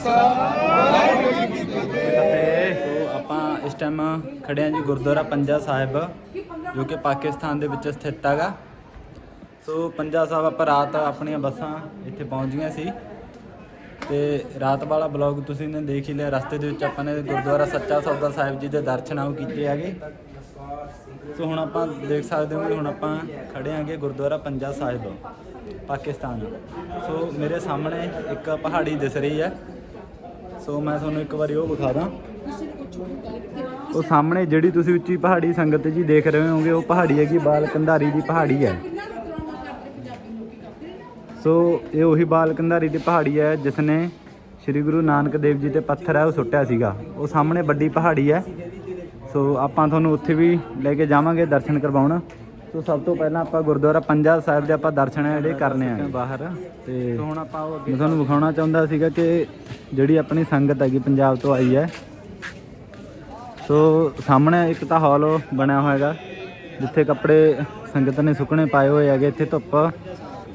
ਸੋ ਆਪਾਂ ਇਸ ਟਾਈਮ ਖੜੇ ਹਾਂ ਜੀ ਗੁਰਦੁਆਰਾ ਪੰਜਾ ਸਾਹਿਬ, ਜੋ ਕਿ ਪਾਕਿਸਤਾਨ ਦੇ ਵਿੱਚ ਸਥਿਤ ਹੈਗਾ। ਸੋ ਪੰਜਾ ਸਾਹਿਬ, ਆਪਾਂ ਰਾਤ ਆਪਣੀਆਂ ਬੱਸਾਂ ਇੱਥੇ ਪਹੁੰਚ ਗਈਆਂ ਸੀ। ਤੇ ਰਾਤ ਵਾਲਾ ਬਲੌਗ ਤੁਸੀਂ ਨੇ ਦੇਖ ਹੀ ਲਿਆ, ਰਸਤੇ ਦੇ ਵਿੱਚ ਆਪਾਂ ਨੇ ਗੁਰਦੁਆਰਾ ਸੱਚਾ ਸੌਦਾ ਸਾਹਿਬ ਜੀ ਦੇ ਦਰਸ਼ਨ ਆਉ ਕੀਤੇ ਹੈਗੇ। ਸੋ ਹੁਣ ਆਪਾਂ ਦੇਖ ਸਕਦੇ ਹੋ ਕਿ ਹੁਣ ਆਪਾਂ ਖੜੇ ਆਂਗੇ ਗੁਰਦੁਆਰਾ ਪੰਜਾ ਸਾਹਿਬ, ਪਾਕਿਸਤਾਨ। ਸੋ ਮੇਰੇ ਸਾਹਮਣੇ ਇੱਕ ਪਹਾੜੀ ਦਿਸ ਰਹੀ ਹੈ। ਸੋ ਮੈਂ ਤੁਹਾਨੂੰ ਇੱਕ ਵਾਰੀ ਉਹ ਵਿਖਾ ਦਾਂ। ਉਹ ਸਾਹਮਣੇ ਜਿਹੜੀ ਤੁਸੀਂ ਉੱਚੀ ਪਹਾੜੀ ਸੰਗਤ ਜੀ ਦੇਖ ਰਹੇ ਹੋਗੇ ਉਹ ਪਹਾੜੀ ਹੈਗੀ ਬਾਲ ਕੰਧਾਰੀ ਦੀ ਪਹਾੜੀ ਹੈ। ਸੋ ਇਹ ਉਹੀ ਬਾਲ ਕੰਧਾਰੀ ਦੀ ਪਹਾੜੀ ਹੈ ਜਿਸ ਨੇ ਸ੍ਰੀ ਗੁਰੂ ਨਾਨਕ ਦੇਵ ਜੀ ਤੇ ਪੱਥਰ ਹੈ ਉਹ ਸੁੱਟਿਆ ਸੀਗਾ। ਉਹ ਸਾਹਮਣੇ ਵੱਡੀ ਪਹਾੜੀ ਹੈ। ਸੋ ਆਪਾਂ ਤੁਹਾਨੂੰ ਉੱਥੇ ਵੀ ਲੈ ਕੇ ਜਾਵਾਂਗੇ ਦਰਸ਼ਨ ਕਰਵਾਉਣ। ਸੋ ਸਭ ਤੋਂ ਪਹਿਲਾਂ ਆਪਾਂ ਗੁਰਦੁਆਰਾ ਪੰਜਾ ਸਾਹਿਬ ਦੇ ਆਪਾਂ ਦਰਸ਼ਨ ਹੈ ਜਿਹੜੇ ਕਰਨੇ ਆ। ਬਾਹਰ ਤੇ ਹੁਣ ਆਪਾਂ ਉਹ ਮੈਂ ਤੁਹਾਨੂੰ ਵਿਖਾਉਣਾ ਚਾਹੁੰਦਾ ਸੀਗਾ ਕਿ ਜਿਹੜੀ ਆਪਣੀ ਸੰਗਤ ਹੈਗੀ ਪੰਜਾਬ ਤੋਂ ਆਈ ਹੈ। ਸੋ ਸਾਹਮਣੇ ਇੱਕ ਤਾਂ ਹਾਲ ਬਣਿਆ ਹੋਇਆ ਹੈਗਾ ਜਿੱਥੇ ਕੱਪੜੇ ਸੰਗਤ ਨੇ ਸੁੱਕਣੇ ਪਾਏ ਹੋਏ ਹੈਗੇ ਇੱਥੇ ਧੁੱਪ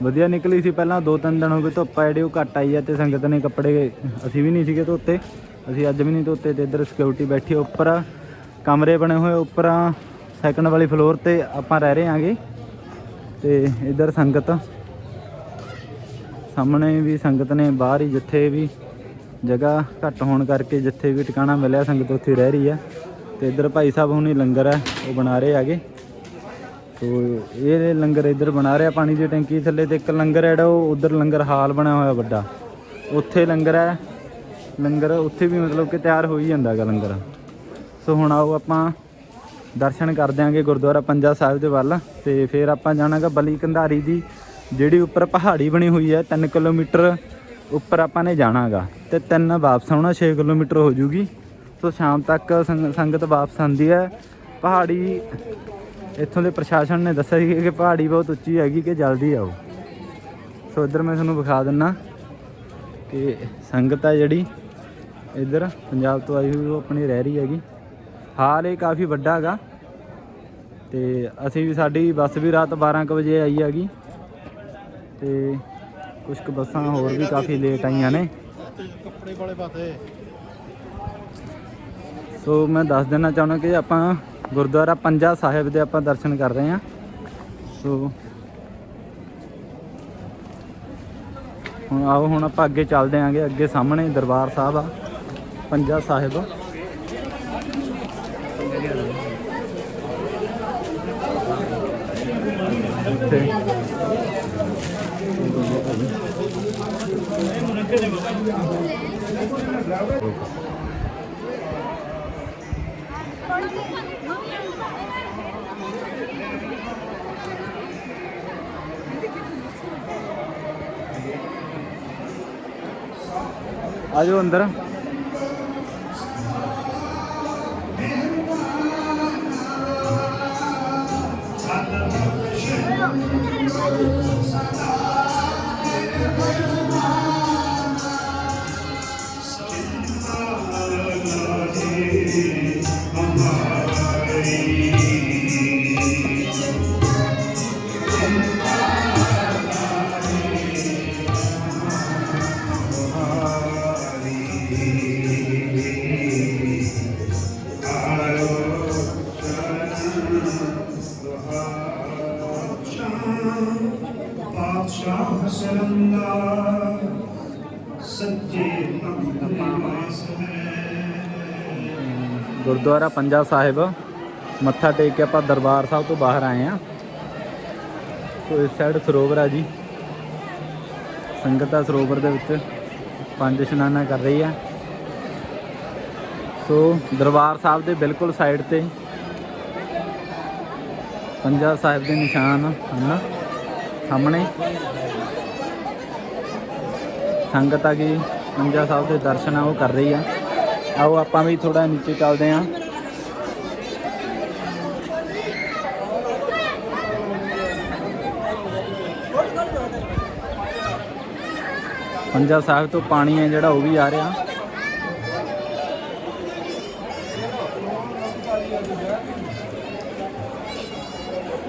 ਵਧੀਆ ਨਿਕਲੀ ਸੀ ਪਹਿਲਾਂ ਦੋ ਤਿੰਨ ਦਿਨ ਹੋ ਗਏ ਧੁੱਪ ਆ ਜਿਹੜੀ ਉਹ ਘੱਟ ਆਈ ਹੈ ਤੇ ਸੰਗਤ ਨੇ ਕੱਪੜੇ ਅਸੀਂ ਵੀ ਨਹੀਂ ਸੀਗੇ ਧੋਤੇ। ਅਸੀਂ ਅੱਜ ਵੀ ਨਹੀਂ ਧੋਤੇ ਤੇ ਇੱਧਰ ਸਿਕਿਉਰਿਟੀ ਬੈਠੀ ਹੈ ਉੱਪਰ ਕਮਰੇ ਬਣੇ ਹੋਏ ਉੱਪਰ ਸੈਕੰਡ ਵਾਲੀ ਫਲੋਰ ਤੇ ਆਪਾਂ ਰਹਿ ਰਹੇ ਹਾਂਗੇ। ਤੇ ਇੱਧਰ ਸੰਗਤ, ਸਾਹਮਣੇ ਵੀ ਸੰਗਤ ਨੇ, ਬਾਹਰ ਹੀ ਜਿੱਥੇ ਵੀ ਜਗ੍ਹਾ ਘੱਟ ਹੋਣ ਕਰਕੇ ਜਿੱਥੇ ਵੀ ਟਿਕਾਣਾ ਮਿਲਿਆ, ਸੰਗਤ ਉੱਥੇ ਰਹਿ ਰਹੀ ਹੈ। ਤੇ ਇੱਧਰ ਭਾਈ ਸਾਹਿਬ ਹੁਣੀ ਲੰਗਰ ਹੈ, ਉਹ ਬਣਾ ਰਹੇ ਹੈਗੇ। ਸੋ ਇਹ ਲੰਗਰ ਇੱਧਰ ਬਣਾ ਰਿਹਾ, ਪਾਣੀ ਦੀ ਟੈਂਕੀ ਥੱਲੇ ਤੇ ਇੱਕ ਲੰਗਰ ਹੈ ਜਿਹੜਾ, ਉਹ ਉਧਰ ਲੰਗਰ ਹਾਲ ਬਣਿਆ ਹੋਇਆ ਵੱਡਾ। ਉੱਥੇ ਲੰਗਰ ਹੈ, ਲੰਗਰ ਉੱਥੇ ਵੀ ਮਤਲਬ ਕਿ ਤਿਆਰ ਹੋ ਹੀ ਜਾਂਦਾ ਹੈਗਾ ਲੰਗਰ। ਸੋ ਹੁਣ ਆਓ ਆਪਾਂ ਦਰਸ਼ਨ ਕਰ ਦਿਆਂਗੇ ਗੁਰਦੁਆਰਾ ਪੰਜਾ ਸਾਹਿਬ ਦੇ ਵੱਲ ਤੇ ਫਿਰ ਆਪਾਂ ਜਾਣਾਗਾ ਬਲੀ ਕੰਧਾਰੀ ਦੀ, ਜਿਹੜੀ ਉੱਪਰ ਪਹਾੜੀ ਬਣੀ ਹੋਈ ਹੈ 3 ਕਿਲੋਮੀਟਰ ਉੱਪਰ ਆਪਾਂ ਨੇ ਜਾਣਾਗਾ ਤੇ ਤਿੰਨ ਵਾਪਸ ਆਉਣਾ 6 ਕਿਲੋਮੀਟਰ ਹੋ ਜੂਗੀ। ਸੋ ਸ਼ਾਮ ਤੱਕ ਸੰਗਤ ਵਾਪਸ ਆਉਂਦੀ ਹੈ। ਪਹਾੜੀ, ਇੱਥੋਂ ਦੇ ਪ੍ਰਸ਼ਾਸਨ ਨੇ ਦੱਸਿਆ ਸੀ ਕਿ ਪਹਾੜੀ ਬਹੁਤ ਉੱਚੀ ਹੈਗੀ ਕਿ ਜਲਦੀ ਆਓ। ਸੋ ਇੱਧਰ ਮੈਂ ਤੁਹਾਨੂੰ ਵਿਖਾ ਦਿੰਨਾ ਕਿ ਸੰਗਤ ਹੈ ਜਿਹੜੀ, ਇੱਧਰ ਪੰਜਾਬ ਤੋਂ ਆਈ ਹੋਈ, ਉਹ ਆਪਣੀ ਰਹਿ ਰਹੀ ਹੈਗੀ। ਹਾਲ ਇਹ ਕਾਫੀ ਵੱਡਾ ਹੈਗਾ ਤੇ ਅਸੀਂ ਵੀ ਸਾਡੀ ਬੱਸ ਵੀ ਰਾਤ 12 ਕੁ ਵਜੇ ਆਈ ਹੈਗੀ। ਤੇ ਕੁਝ ਕੁ ਬੱਸਾਂ ਹੋਰ ਵੀ ਕਾਫੀ ਲੇਟ ਆਈਆਂ ਨੇ। ਕੱਪੜੇ ਵਾਲੇ ਪਾਤੇ ਸੋ ਮੈਂ ਦੱਸ ਦੇਣਾ ਚਾਹੁੰਦਾ ਕਿ ਆਪਾਂ ਗੁਰਦੁਆਰਾ ਪੰਜਾ ਸਾਹਿਬ ਦੇ ਆਪਾਂ ਦਰਸ਼ਨ ਕਰ ਰਹੇ ਹਾਂ। ਸੋ ਹੁਣ ਆਓ, ਹੁਣ ਆਪਾਂ ਅੱਗੇ ਚੱਲਦੇ ਆਂਗੇ, ਅੱਗੇ ਸਾਹਮਣੇ ਦਰਬਾਰ ਸਾਹਿਬ ਆ, ਪੰਜਾ ਸਾਹਿਬ। ਇੱਥੇ ਆ ਅੰਦਰ। ਗੁਰਦੁਆਰਾ ਪੰਜਾ ਸਾਹਿਬ, ਮੱਥਾ ਟੇਕ ਕੇ ਆਪਾਂ ਦਰਬਾਰ ਸਾਹਿਬ ਤੋਂ ਬਾਹਰ ਆਏ ਆ ਸੋ ਇਸ ਸਾਈਡ ਸਰੋਵਰ ਆ ਜੀ। ਸੰਗਤ ਆ ਸਰੋਵਰ ਦੇ ਵਿੱਚ, ਪੰਜ ਇਸ਼ਨਾਨਾਂ ਕਰ ਰਹੀ ਆ ਸੋ ਦਰਬਾਰ ਸਾਹਿਬ ਦੇ ਬਿਲਕੁਲ ਸਾਈਡ ਤੇ ਪੰਜਾ ਸਾਹਿਬ ਦੇ ਨਿਸ਼ਾਨ ਹਨ। ਸਾਹਮਣੇ ਸੰਗਤ ਆ ਗਈ, ਪੰਜਾ ਸਾਹਿਬ ਦੇ ਦਰਸ਼ਨ ਆ, ਉਹ ਕਰ ਰਹੀ ਆ ਆਓ, ਆਪਾਂ ਵੀ ਥੋੜਾ ਨੀਚੇ ਚੱਲਦੇ ਆਂ ਪੰਜਾ ਸਾਹਿਬ ਤੋਂ ਪਾਣੀ ਹੈ ਜਿਹੜਾ, ਉਹ ਵੀ ਆ ਰਿਹਾ।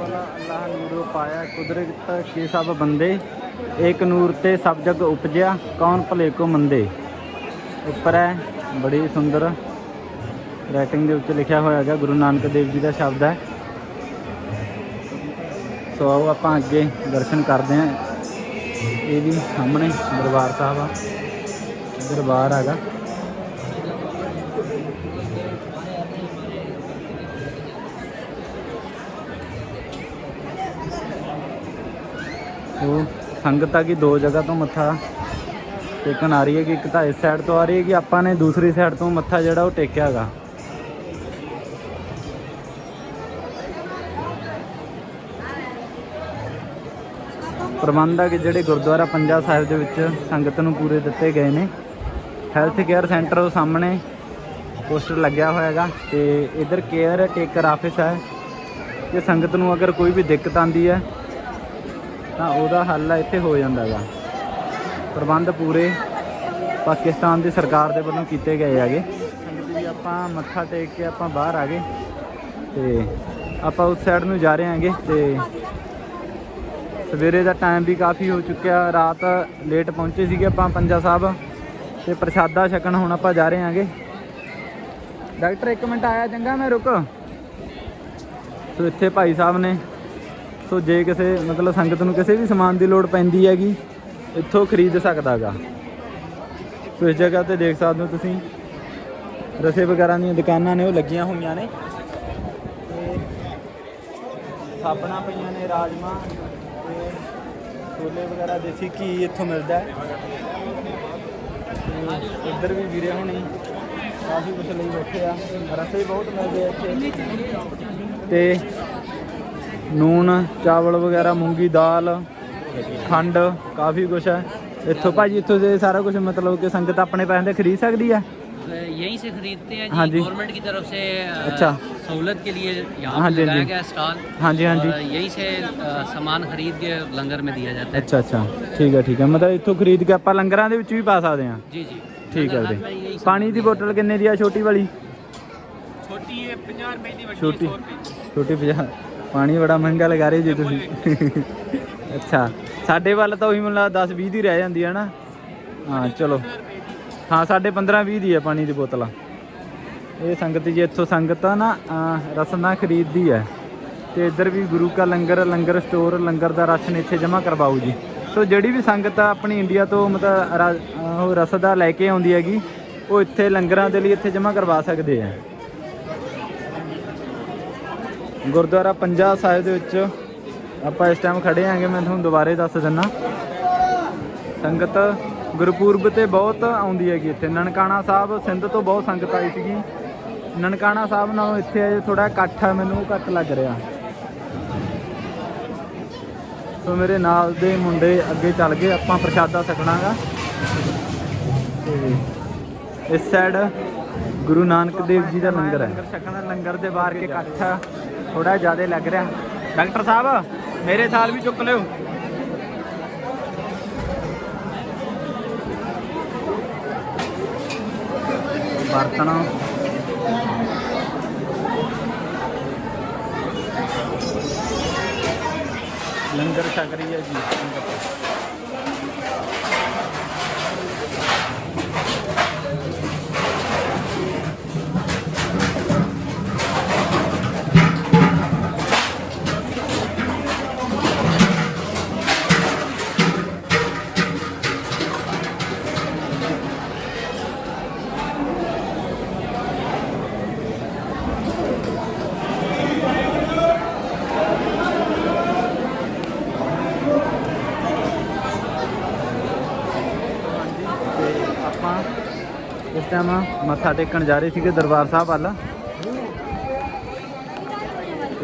ਅੱਲਾਹ ਨੂਰੋ ਪਾਇਆ ਕੁਦਰਤ ਕੇ ਸਭ ਬੰਦੇ ਏਕ ਨੂਰ ਤੇ ਸਭ ਜਗ ਉਪਜਿਆ ਕੌਣ ਭਲੇ ਕੋ ਮੰਦੇ ਉੱਪਰ ਹੈ ਬੜੀ ਸੁੰਦਰ ਰਾਈਟਿੰਗ ਦੇ ਉੱਤੇ ਲਿਖਿਆ ਹੋਇਆ ਹੈਗਾ, ਗੁਰੂ ਨਾਨਕ ਦੇਵ ਜੀ ਦਾ ਸ਼ਬਦ ਹੈ। ਸੋ ਆਓ ਆਪਾਂ ਅੱਗੇ ਦਰਸ਼ਨ ਕਰਦੇ ਹਾਂ। ਇਹ ਵੀ ਸਾਹਮਣੇ ਦਰਬਾਰ ਸਾਹਿਬ ਆ। ਦਰਬਾਰ ਹੈਗਾ। ਸੋ ਸੰਗਤ ਆ ਕਿ ਦੋ ਜਗ੍ਹਾ ਤੋਂ ਮੱਥਾ ਟੇਕਣ ਆ ਰਹੀ ਹੈ ਕਿ ਇੱਕ ਤਾਂ ਇਸ ਸਾਈਡ ਤੋਂ ਆ ਰਹੀ ਹੈ ਕਿ ਆਪਾਂ ਨੇ ਦੂਸਰੀ ਸਾਈਡ ਤੋਂ ਮੱਥਾ ਜਿਹੜਾ ਉਹ ਟੇਕਿਆ ਹੈਗਾ ਪ੍ਰਬੰਧ ਆ ਕਿ ਜਿਹੜੇ ਗੁਰਦੁਆਰਾ ਪੰਜਾ ਸਾਹਿਬ ਦੇ ਵਿੱਚ ਸੰਗਤ ਨੂੰ ਪੂਰੇ ਦਿੱਤੇ ਗਏ ਨੇ। ਹੈਲਥ ਕੇਅਰ ਸੈਂਟਰ ਉਹ ਸਾਹਮਣੇ ਪੋਸਟਰ ਲੱਗਿਆ ਹੋਇਆ ਹੈਗਾ ਤੇ ਇਧਰ ਕੇਅਰ ਟੇਕਰ ਆਫਿਸ ਹੈ। ਕਿ ਸੰਗਤ ਨੂੰ ਅਗਰ ਕੋਈ ਵੀ ਦਿੱਕਤ ਆਂਦੀ ਹੈ ਤਾਂ ਉਹਦਾ ਹੱਲ ਇੱਥੇ ਹੋ ਜਾਂਦਾ ਹੈਗਾ ਪ੍ਰਬੰਧ ਪੂਰੇ ਪਾਕਿਸਤਾਨ ਦੀ ਸਰਕਾਰ ਦੇ ਵੱਲੋਂ ਕੀਤੇ ਗਏ ਹੈਗੇ। ਸੰਗਤ ਜੀ ਆਪਾਂ ਮੱਥਾ ਟੇਕ ਕੇ ਆਪਾਂ ਬਾਹਰ ਆ ਗਏ ਤੇ ਆਪਾਂ ਉਸ ਸਾਈਡ ਨੂੰ ਜਾ ਰਹੇ ਹਾਂਗੇ ਤੇ ਸਵੇਰੇ ਦਾ ਟਾਈਮ ਵੀ ਕਾਫੀ ਹੋ ਚੁੱਕਿਆ, ਰਾਤ ਲੇਟ ਪਹੁੰਚੇ ਸੀਗੇ ਆਪਾਂ ਪੰਜਾ ਸਾਹਿਬ ਤੇ ਪ੍ਰਸ਼ਾਦਾ ਛਕਣ ਹੁਣ ਆਪਾਂ ਜਾ ਰਹੇ ਹਾਂਗੇ। ਡਾਕਟਰ, ਇੱਕ ਮਿੰਟ ਆਇਆ ਚੰਗਾ ਮੈਂ, ਰੁਕ। ਸੋ ਇੱਥੇ ਭਾਈ ਸਾਹਿਬ ਨੇ, ਸੋ ਜੇ ਕਿਸੇ, ਮਤਲਬ ਸੰਗਤ ਨੂੰ ਕਿਸੇ ਵੀ ਸਮਾਨ ਦੀ ਲੋੜ ਪੈਂਦੀ ਹੈਗੀ ਇੱਥੋਂ ਖਰੀਦ ਸਕਦਾਗਾ। ਸੋ ਇਸ ਜਗ੍ਹਾ ਤੇ ਦੇਖ ਸਕਦੇ ਹੋ ਤੁਸੀਂ। ਰਸੇ ਵਗੈਰਾ ਦੀਆਂ ਦੁਕਾਨਾਂ ਨੇ, ਉਹ ਲੱਗੀਆਂ ਹੋਈਆਂ ਨੇ। ਤੇ ਸਾਬਣਾ ਪਈਆਂ ਨੇ ਰਾਜਮਾ ਤੇ ਛੋਲੇ ਵਗੈਰਾ, ਦੇਸੀ ਘੀ ਇੱਥੋਂ ਮਿਲਦਾ ਹੈ। ਇੱਧਰ ਵੀ ਵੀਰੇ ਹੁਣੀ ਕਾਫੀ ਕੁਛ ਲਈ ਬੈਠੇ ਆ। ਰਸੇ ਬਹੁਤ ਮਿਲਦੇ ਆ ਇੱਥੇ। ਤੇ ਨੂਨ, ਚਾਵਲ ਵਗੈਰਾ, ਮੂੰਗੀ ਦਾਲ ਖੰਡ ਕਾਫੀ ਕੁਛ ਹੈ ਇੱਥੋਂ ਭਾਜੀ ਇੱਥੋਂ ਦੇ ਸਾਰਾ ਕੁਝ ਮਤਲਬ ਕਿ ਸੰਗਤ ਆਪਣੇ ਪੈਸੇ ਦੇ ਖਰੀਦ ਸਕਦੀ ਹੈ यहीं से खरीदते हैं हाँ जी जी। गवर्नमेंट की तरफ से अ, अच्छा। सहूलत के लिए यहाँ हाँ पे जी, हाँ लगाया जी। गया स्टॉल ਹਾਂਜੀ ਹਾਂਜੀ और यहीं से अ, सामान खरीद के लंगर में दिया जाता है ਅੱਛਾ ਅੱਛਾ ਠੀਕ ਹੈ ਠੀਕ ਹੈ ਮਤਲਬ ਇੱਥੋਂ ਖਰੀਦ ਕੇ ਆਪਾਂ ਲੰਗਰਾਂ ਦੇ ਵਿੱਚ ਵੀ ਪਾ ਸਕਦੇ ਹਾਂ जी जी ਠੀਕ ਹੈ लंगर हाथ में ਵੀਰੇ यही ਪਾਣੀ ਦੀ ਬੋਤਲ ਕਿੰਨੇ ਦੀ ਆ ਛੋਟੀ ਵਾਲੀ छोटी है पंजाब रुपए की ਛੋਟੀ ਛੋਟੀ 50 ਪਾਣੀ ਬੜਾ ਮਹਿੰਗਾ ਲਗਾ ਰਹੇ ਜੀ ਤੁਸੀਂ ਅੱਛਾ ਸਾਡੇ ਵੱਲ ਤਾਂ ਉਹੀ ਮੈਨੂੰ 10 20 ਦੀ ਰਹਿ ਜਾਂਦੀ ਹੈ ਨਾ। ਹਾਂ ਚਲੋ। ਹਾਂ ਸਾਡੇ 15 20 ਦੀ ਹੈ ਪਾਣੀ ਦੀ ਬੋਤਲਾਂ। ਇਹ ਸੰਗਤ ਜੀ ਇੱਥੋਂ ਸੰਗਤ ਆ ਨਾ ਅਹ, ਰਸਨਾ ਖਰੀਦਦੀ ਹੈ ਤੇ ਇੱਧਰ ਵੀ ਗੁਰੂ ਕਾ ਲੰਗਰ ਲੰਗਰ ਸਟੋਰ ਲੰਗਰ ਦਾ ਰਾਸ਼ਨ ਇੱਥੇ ਜਮ੍ਹਾਂ ਕਰਵਾਓ ਜੀ। ਸੋ ਜਿਹੜੀ ਵੀ ਸੰਗਤ ਆ ਆਪਣੀ ਇੰਡੀਆ ਤੋਂ ਮਤਲਬ ਉਹ ਰਸਦਾ ਲੈ ਕੇ ਆਉਂਦੀ ਹੈਗੀ ਉਹ ਇੱਥੇ ਲੰਗਰਾਂ ਦੇ ਲਈ ਇੱਥੇ ਜਮ੍ਹਾਂ ਕਰਵਾ ਸਕਦੇ ਆ। ਗੁਰਦੁਆਰਾ ਪੰਜਾ ਸਾਹਿਬ ਦੇ ਵਿੱਚ ਆਪਾਂ ਇਸ ਟਾਈਮ ਖੜੇ ਆਂਗੇ ਮੈਂ ਤੁਹਾਨੂੰ ਦੁਬਾਰੇ ਦੱਸ ਦਿੰਨਾ। ਸੰਗਤ ਗੁਰਪੂਰਬ ਤੇ ਬਹੁਤ ਆਉਂਦੀ ਹੈਗੀ ਇੱਥੇ। ਨਨਕਾਣਾ ਸਾਹਿਬ, ਸਿੰਧ ਤੋਂ ਬਹੁਤ ਸੰਗਤ ਆਈ ਸੀਗੀ। ਨਨਕਾਣਾ ਸਾਹਿਬ ਨਾਲੋਂ ਇੱਥੇ ਥੋੜਾ ਇਕੱਠ ਆ, ਮੈਨੂੰ ਘੱਟ ਲੱਗ ਰਿਹਾ। ਸੋ ਮੇਰੇ ਨਾਲ ਦੇ ਮੁੰਡੇ ਅੱਗੇ ਚੱਲ ਗਏ, ਆਪਾਂ ਪ੍ਰਸ਼ਾਦਾ ਛਕਣਾਗਾ। ਤੇ ਇਸ ਸਾਈਡ ਗੁਰੂ ਨਾਨਕ ਦੇਵ ਜੀ ਦਾ ਲੰਗਰ ਹੈ। ਲੰਗਰ ਛਕਣਾ ਲੰਗਰ ਦੇ ਬਾਹਰ ਕੇ ਇਕੱਠ ਥੋੜਾ ਜ਼ਿਆਦਾ ਲੱਗ ਰਿਹਾ। ਡਾਕਟਰ ਸਾਹਿਬ ਮੇਰੇ ਥਾਲ ਵੀ ਚੁੱਕ ਲਿਓ। ਬਰਤਨ ਲੰਗਰ ਛਕ ਰਹੀ ਹੈ ਜੀ। ਇਸ ਟਾਈਮ ਮੱਥਾ ਟੇਕਣ ਜਾ ਰਹੇ ਸੀਗੇ ਦਰਬਾਰ ਸਾਹਿਬ ਵੱਲ।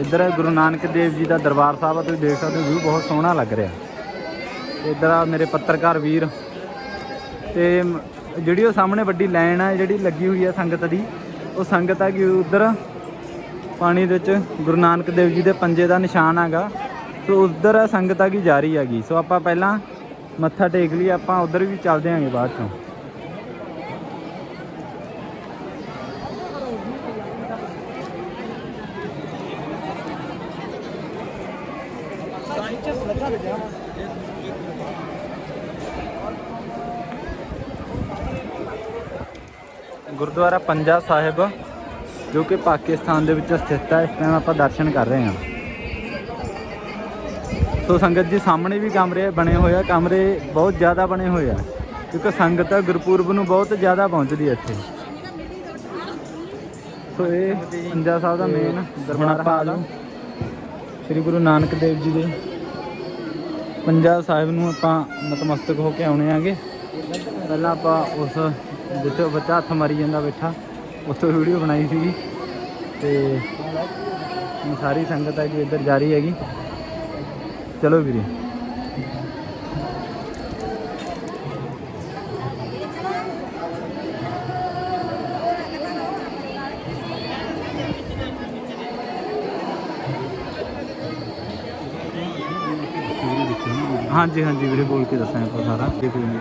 ਇੱਧਰ ਗੁਰੂ ਨਾਨਕ ਦੇਵ ਜੀ ਦਾ ਦਰਬਾਰ ਸਾਹਿਬ ਆ, ਤੁਸੀਂ ਦੇਖ ਸਕਦੇ ਹੋ, ਵਿਊ ਬਹੁਤ ਸੋਹਣਾ ਲੱਗ ਰਿਹਾ। ਇੱਧਰ ਆ ਮੇਰੇ ਪੱਤਰਕਾਰ ਵੀਰ। ਤੇ ਜਿਹੜੀ ਉਹ ਸਾਹਮਣੇ ਵੱਡੀ ਲਾਈਨ ਆ, ਜਿਹੜੀ ਲੱਗੀ ਹੋਈ ਆ ਸੰਗਤ ਦੀ, ਉਹ ਸੰਗਤ ਆ ਕਿ ਉਧਰ ਪਾਣੀ ਦੇ ਵਿੱਚ ਗੁਰੂ ਨਾਨਕ ਦੇਵ ਜੀ ਦੇ ਪੰਜੇ ਦਾ ਨਿਸ਼ਾਨ ਹੈਗਾ। ਸੋ ਉਧਰ ਆ ਸੰਗਤ ਆ ਗਈ ਜਾ ਰਹੀ ਹੈਗੀ। ਸੋ ਆਪਾਂ ਪਹਿਲਾਂ ਮੱਥਾ ਟੇਕ ਲਈ ਆਪਾਂ ਉਧਰ ਵੀ ਚੱਲਦੇ ਆਂਗੇ ਬਾਅਦ ਚੋਂ। ਗੁਰਦੁਆਰਾ ਪੰਜਾ ਸਾਹਿਬ, ਜੋ ਕਿ ਪਾਕਿਸਤਾਨ ਦੇ ਵਿੱਚ ਸਥਿਤ ਹੈ। ਇਸ ਟਾਈਮ ਆਪਾਂ ਦਰਸ਼ਨ ਕਰ ਰਹੇ ਹਾਂ। ਸੋ ਸੰਗਤ ਜੀ, ਸਾਹਮਣੇ ਵੀ ਕਮਰੇ ਬਣੇ ਹੋਏ ਆ। ਕਮਰੇ ਬਹੁਤ ਜ਼ਿਆਦਾ ਬਣੇ ਹੋਏ ਆ, ਕਿਉਂਕਿ ਸੰਗਤ ਗੁਰਪੁਰਬ ਨੂੰ ਬਹੁਤ ਜ਼ਿਆਦਾ ਪਹੁੰਚਦੀ ਹੈ ਇੱਥੇ। ਸੋ ਇਹ ਪੰਜਾ ਸਾਹਿਬ ਦਾ ਮੇਨ ਦਰਬਾਰ ਹਾਲ ਸ੍ਰੀ ਗੁਰੂ ਨਾਨਕ ਦੇਵ ਜੀ ਦੇ ਪੰਜਾ ਸਾਹਿਬ ਨੂੰ ਆਪਾਂ ਨਤਮਸਤਕ ਹੋ ਕੇ ਆਉਣੇ ਆਗੇ। ਪਹਿਲਾਂ ਆਪਾਂ ਉਸ ਜਿੱਥੇ ਉਹ ਬੱਚਾ ਹੱਥ ਮਾਰੀ ਜਾਂਦਾ ਬੈਠਾ, ਉੱਥੋਂ ਵੀਡੀਓ ਬਣਾਈ ਸੀਗੀ ਤੇ ਹੁਣ ਸਾਰੀ ਸੰਗਤ ਹੈ ਜੀ ਇੱਧਰ ਜਾ ਰਹੀ ਹੈਗੀ। ਚਲੋ ਵੀਰੇ। ਹਾਂਜੀ ਹਾਂਜੀ ਵੀਰੇ, ਬੋਲ ਕੇ ਦੱਸਾਂ ਆਪਾਂ ਸਾਰਾ। ਇਹ ਕੋਈ ਨਹੀਂ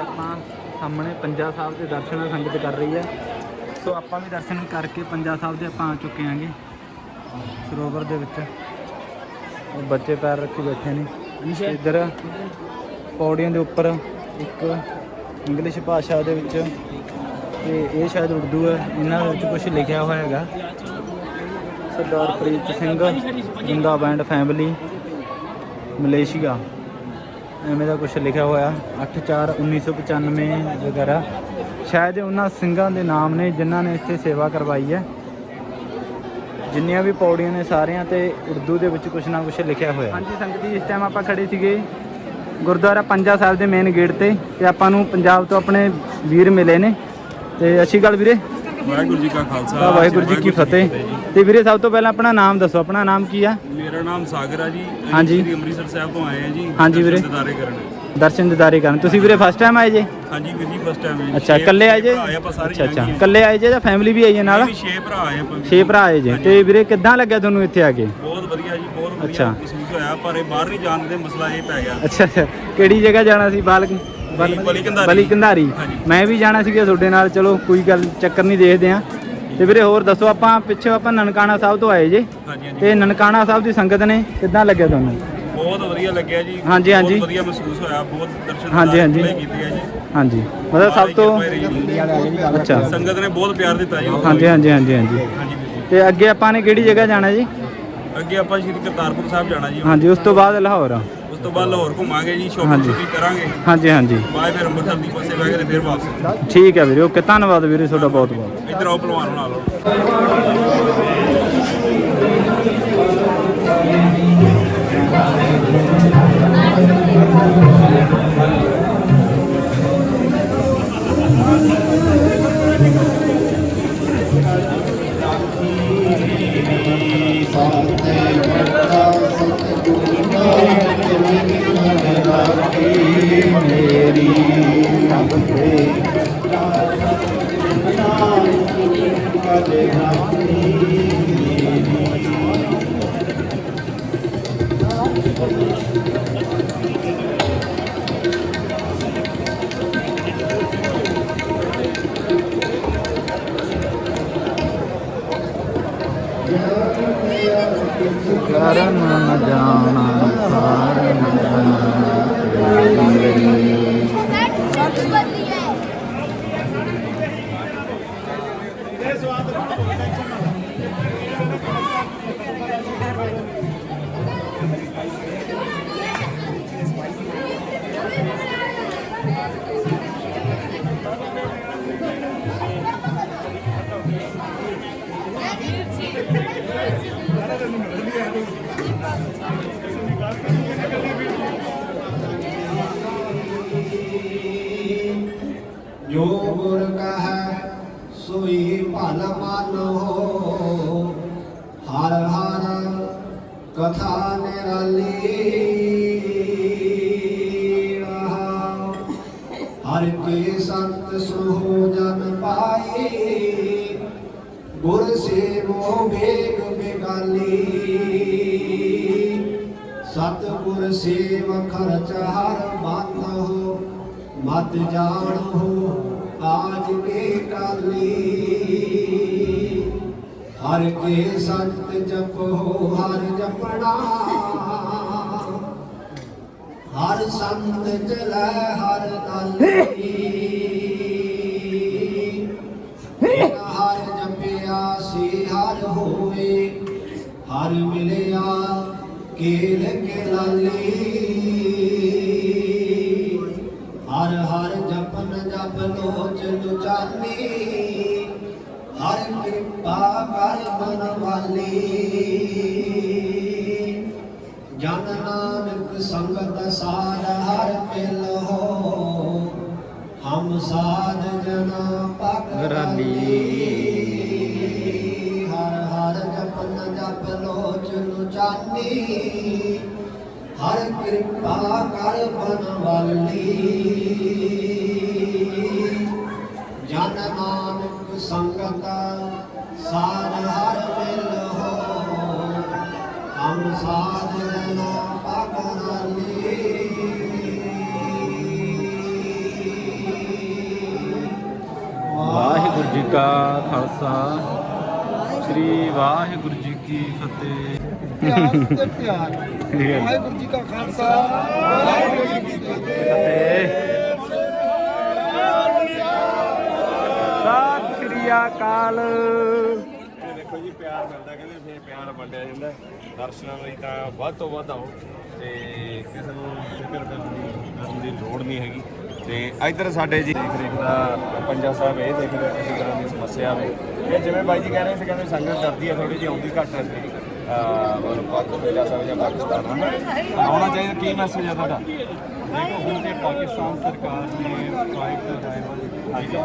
ਆਪਾਂ ਸਾਹਮਣੇ ਪੰਜਾ ਸਾਹਿਬ ਦੇ ਦਰਸ਼ਨ ਸੰਗਤ ਕਰ ਰਹੀ ਹੈ। ਸੋ ਆਪਾਂ ਵੀ ਦਰਸ਼ਨ ਕਰਕੇ ਪੰਜਾ ਸਾਹਿਬ ਦੇ ਆਪਾਂ ਆ ਚੁੱਕੇ ਆਂਗੇ। ਸਰੋਵਰ ਦੇ ਵਿੱਚ। ਉਹ ਬੱਚੇ ਪੈਰ ਰੱਖੀ ਬੈਠੇ ਨੇ। ਇੱਧਰ ਪੌੜੀਆਂ ਦੇ ਉੱਪਰ ਇੱਕ ਇੰਗਲਿਸ਼ ਭਾਸ਼ਾ ਦੇ ਵਿੱਚ ਤੇ ਇਹ ਸ਼ਾਇਦ ਉਰਦੂ ਹੈ। ਇਹਨਾਂ ਵਿੱਚ ਕੁਝ ਲਿਖਿਆ ਹੋਇਆ ਹੈਗਾ। ਸਰਦਾਰ ਪ੍ਰੀਤ ਸਿੰਘ ਜਿੰਦਾ ਬੈਂਡ ਫੈਮਿਲੀ ਮਲੇਸ਼ੀਆ। ਐਵੇਂ ਦਾ ਕੁਝ ਲਿਖਿਆ ਹੋਇਆ। 8/4 1995 ਵਗੈਰਾ। ਸ਼ਾਇਦ ਉਹਨਾਂ ਸਿੰਘਾਂ ਦੇ ਨਾਮ ਨੇ ਜਿਨ੍ਹਾਂ ਨੇ ਇੱਥੇ ਸੇਵਾ ਕਰਵਾਈ ਹੈ। ਜਿੰਨੀਆਂ ਵੀ ਪੌੜੀਆਂ ਨੇ ਸਾਰਿਆਂ ਤੇ ਉਰਦੂ ਦੇ ਵਿੱਚ ਕੁਝ ਨਾ ਕੁਝ ਲਿਖਿਆ ਹੋਇਆ ਹਾਂਜੀ ਸੰਗਤ ਜੀ ਇਸ ਟਾਈਮ ਆਪਾਂ ਖੜੇ ਸੀਗੇ ਗੁਰਦੁਆਰਾ ਪੰਜਾ ਸਾਹਿਬ ਦੇ ਮੇਨ ਗੇਟ ਤੇ ਤੇ ਆਪਾਂ ਨੂੰ ਪੰਜਾਬ ਤੋਂ ਆਪਣੇ ਵੀਰ ਮਿਲੇ ਨੇ। ਤੇ ਅੱਛੀ ਗੱਲ ਵੀਰੇ। ਵਾਹਿਗੁਰੂ ਜੀ ਕਾ ਖਾਲਸਾ। ਵਾਹਿਗੁਰੂ ਜੀ ਕੀ ਫਤਿਹ। ਤੇ ਵੀਰੇ ਸਭ ਤੋਂ ਪਹਿਲਾਂ ਆਪਣਾ ਨਾਮ ਦੱਸੋ ਆਪਣਾ ਨਾਮ ਕੀ ਆ? ਮੇਰਾ ਨਾਮ ਸਾਗਰ ਆ ਜੀ। ਅਸੀਂ ਹਾਂਜੀ। ਸ਼੍ਰੀ ਅੰਮ੍ਰਿਤਸਰ ਸਾਹਿਬ ਤੋਂ ਆਏ ਆ ਜੀ। ਹਾਂਜੀ ਵੀਰੇ। ਕਰਨ। ਦਰਸ਼ਨ ਦਿਦਾਰੇ ਕਰਨ। ਤੁਸੀਂ ਵੀਰੇ ਫਸਟ ਟਾਈਮ ਆਏ ਜੇ? ਹਾਂਜੀ ਵੀਰ ਜੀ ਫਸਟ ਟਾਈਮ ਜੀ ਅੱਛਾ ਇਕੱਲੇ ਆਏ ਜੇ? ਆਪਾਂ ਸਾਰੇ ਅੱਛਾ ਅੱਛਾ। ਇਕੱਲੇ ਆਏ ਜੇ ਜਾਂ ਫੈਮਿਲੀ ਵੀ ਆਈ ਹੈ ਨਾਲ? ਛੇ ਭਰਾ ਆਏ ਆਪਾਂ ਛੇ ਭਰਾ ਆਏ ਜੇ। ਤੇ ਵੀਰੇ ਕਿੱਦਾਂ ਲੱਗਿਆ ਤੁਹਾਨੂੰ ਇੱਥੇ ਆ ਕੇ? ਬਹੁਤ ਵਧੀਆ ਜੀ ਬਹੁਤ ਵਧੀਆ ਅੱਛਾ। ਮਹਿਸੂਸ ਹੋਇਆ ਪਰ ਇਹ ਬਾਹਰ ਨਹੀਂ ਜਾਣ ਦੇ ਮਸਲਾ ਇਹ ਪੈ ਗਿਆ। ਅੱਛਾ ਅੱਛਾ। ਕਿਹੜੀ ਜਗ੍ਹਾ ਜਾਣਾ ਸੀ? ਬਾਲਕ ਬਲੀ- ਕੰਧਾਰੀ। ਮੈਂ ਵੀ ਜਾਣਾ ਸੀਗਾ ਤੁਹਾਡੇ ਨਾਲ। ਚਲੋ ਕੋਈ ਗੱਲ ਚੱਕਰ ਨਹੀਂ ਦੇਖਦੇ ਆ ਤੇ ਵੀਰੇ ਹੋਰ ਦੱਸੋ ਆਪਾਂ ਪਿੱਛੇ ਆਪਾਂ ਨਨਕਾਣਾ ਸਾਹਿਬ ਤੋਂ ਆਏ ਜੇ। ਤੇ ਨਨਕਾਣਾ ਸਾਹਿਬ ਦੀ ਸੰਗਤ ਨੇ ਕਿੱਦਾਂ ਲੱਗਿਆ ਤੁਹਾਨੂੰ? ਬਹੁਤ ਵਧੀਆ ਲੱਗਿਆ ਜੀ। ਹਾਂਜੀ, ਹਾਂਜੀ। ਬਹੁਤ ਵਧੀਆ ਮਹਿਸੂਸ ਹੋਇਆ ਬਹੁਤ ਦਰਸ਼ਨ ਹਾਂਜੀ, ਹਾਂਜੀ। ਕੀਤੇ ਜੀ। ਹਾਂਜੀ। ਮਤਲਬ ਸਭ ਤੋਂ। ਅੱਛਾ। ਸੰਗਤ ਨੇ ਬਹੁਤ ਪਿਆਰ ਦਿੱਤਾ ਜੀ। ਹਾਂਜੀ ਹਾਂਜੀ ਹਾਂਜੀ ਹਾਂਜੀ। ਹਾਂਜੀ ਵੀਰ ਜੀ। ਤੇ ਅੱਗੇ ਆਪਾਂ ਨੇ ਕਿਹੜੀ ਜਗ੍ਹਾ ਜਾਣਾ ਜੀ? ਅੱਗੇ ਆਪਾਂ ਸ਼੍ਰੀ ਕਰਤਾਰਪੁਰ ਸਾਹਿਬ ਜਾਣਾ ਜੀ। ਹਾਂਜੀ ਉਸ ਤੋਂ ਬਾਅਦ ਲਾਹੌਰ। ਉਸ ਤੋਂ ਬਾਅਦ ਲਾਹੌਰ ਘੁੰਮਾਂਗੇ ਜੀ ਸ਼ੋਪਿੰਗ ਹਾਂਜੀ। ਸ਼ੂਪਿੰਗ ਕਰਾਂਗੇ। ਹਾਂਜੀ ਹਾਂਜੀ। ਬਾਅਦ ਫਿਰ ਅੰਮ੍ਰਿਤਸਰ ਦੀ ਬੱਸੇ ਬਹਿ ਕੇ ਤੇ ਫਿਰ ਵਾਪਸ। ਠੀਕ ਹੈ ਵੀਰੇ ਓਕੇ। ਧੰਨਵਾਦ ਵੀਰੇ ਤੁਹਾਡਾ ਬਹੁਤ ਬਹੁਤ। ਇੱਧਰ ਆਓ ਭਲਵਾਨ ਬਣਾ ਲਓ। ਕਰਨ ਨ ਜਾਣਾ ਸਾਰਨ जो गुर कह, सोई मन मन हो। हर हर कथा निरली। हर के संत सुहो जन पाए गुर से मोह भेद बिगाली। ਸੇਵੋ ਸੇਵ ਖਰਚ ਹਰ ਮਤ ਹੋ, ਮਤ ਜਾਣੋ ਆਜ ਕੇ ਕਾਲੀ ਹਰ ਕੇ ਸੰਤ ਜਪੋ ਹਰ ਜਪਣਾ। ਹਰ ਸੰਤ ਚਲੈ, ਹਰ ਨਾਲੀ ਹਰ ਜਪਿਆ ਸੀ, ਹਰ ਹੋਵੇ, ਹਰ ਮਿਲਿਆ ਕੇਲ ਕੇ ਲਾਲੀ ਸੰਗਤ ਸਾਰ ਹਰ ਮਿਲ ਹੋ। ਹਮ ਸਾਧ ਜਨਾ ਪਗਰਾਲੀ ਵਾਹਿਗੁਰੂ ਜੀ ਕਾ ਖਾਲਸਾ ਸ੍ਰੀ ਵਾਹਿਗੁਰੂ ਜੀ ਕੀ ਫਤਿਹ। ਪਿਆਰ ਤੇ ਪਿਆਰ। ਵਾਹਿਗੁਰੂ ਜੀ ਕਾ ਖਾਲਸਾ ਵਾਹਿਗੁਰੂ ਜੀ ਕੀ ਫਤਿਹ। ਫਤਿਹ। ਅਕਾਲ। ਇਹ ਦੇਖੋ ਜੀ ਪਿਆਰ ਮਿਲਦਾ ਕਹਿੰਦੇ ਫਿਰ ਪਿਆਰ ਵੰਡਿਆ ਜਾਂਦਾ। ਦਰਸ਼ਨਾਂ ਲਈ ਤਾਂ ਵੱਧ ਤੋਂ ਵੱਧ ਆਓ। ਤੇ ਕਿਸੇ ਨੂੰ ਫਿਕਰ ਕਰਨ ਦੀ ਲੋੜ ਨਹੀਂ ਹੈਗੀ। ਤੇ ਇੱਧਰ ਸਾਡੇ ਜੀ ਦੇਖ ਰੇਖ ਦਾ ਪੰਜਾ ਸਾਹਿਬ ਇਹ ਦੇਖ ਰਹੇ ਕਿਸੇ ਤਰ੍ਹਾਂ ਦੀ ਸਮੱਸਿਆ ਵੇ। ਇਹ ਜਿਵੇਂ ਬਾਈ ਜੀ ਕਹਿ ਰਹੇ ਸੀ ਕਹਿੰਦੇ ਸੰਗਤ ਕਰਦੀ ਹੈ ਥੋੜੀ ਜਿਹੀ ਆਉਂਦੀ ਘੱਟ ਹੈ ਮਤਲਬ ਸਾਹਿਬ ਜਾਂ ਪਾਕਿਸਤਾਨ ਹਨਾ ਆਉਣਾ ਚਾਹੀਦਾ ਕੀ ਮੈਸੇਜ ਹੈ ਤੁਹਾਡਾ? ਦੇਖੋ ਹੁਣ ਤੇ ਪਾਕਿਸਤਾਨ ਸਰਕਾਰ ਨੇ ਫਲਾਈਟ ਦਾ ਡਰਾਈਵਰ ਵੀਜ਼ਾ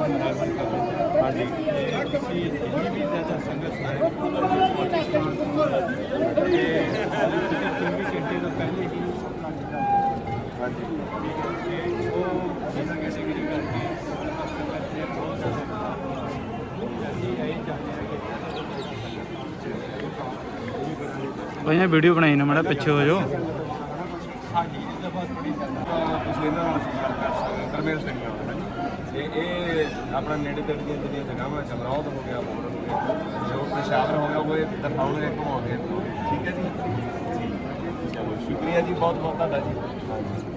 ਹਾਂਜੀ ਤੇ ਵੀ ਜ਼ਿਆਦਾ ਸੰਗਤ ਹੈ ਤੇ 24 ਘੰਟੇ ਤੋਂ ਪਹਿਲੇ ਹੀ ਹਾਂਜੀ ਉਹ ਵੀਜ਼ਾ ਕੈਟੇਗਰੀ ਕਰਕੇ ਬਹੁਤ ਜ਼ਿਆਦਾ ਵੀਡੀਓ ਬਣਾਈ ਨਾ, ਮੜਾ ਪਿੱਛੇ ਹੋ ਜਾਓ। ਹਾਂਜੀ ਇਸ ਦਾ ਬਹੁਤ ਬੜੀ ਗੱਲ ਹੈ ਨਾਲ ਗੱਲ ਕਰ ਸਕਦੇ ਕਰਮੇਲ ਸਿੰਘ ਆਪਣਾ ਨੇੜੇ ਤੇੜੇ ਦੀਆਂ ਜਿਹੜੀਆਂ ਜਗ੍ਹਾਵਾਂ ਚਮਰੌਦ ਹੋ ਗਿਆ, ਮੋੜ ਹੋ ਗਿਆ, ਜੋ ਪੇਸ਼ਾਵਰ ਹੋ ਗਿਆ, ਉਹ ਇਹ ਦਿਖਾਉਣਗੇ ਘੁਮਾਉਂਗੇ ਠੀਕ ਹੈ ਜੀ? ਚਲੋ, ਸ਼ੁਕਰੀਆ ਜੀ ਬਹੁਤ ਬਹੁਤ ਤੁਹਾਡਾ ਜੀ।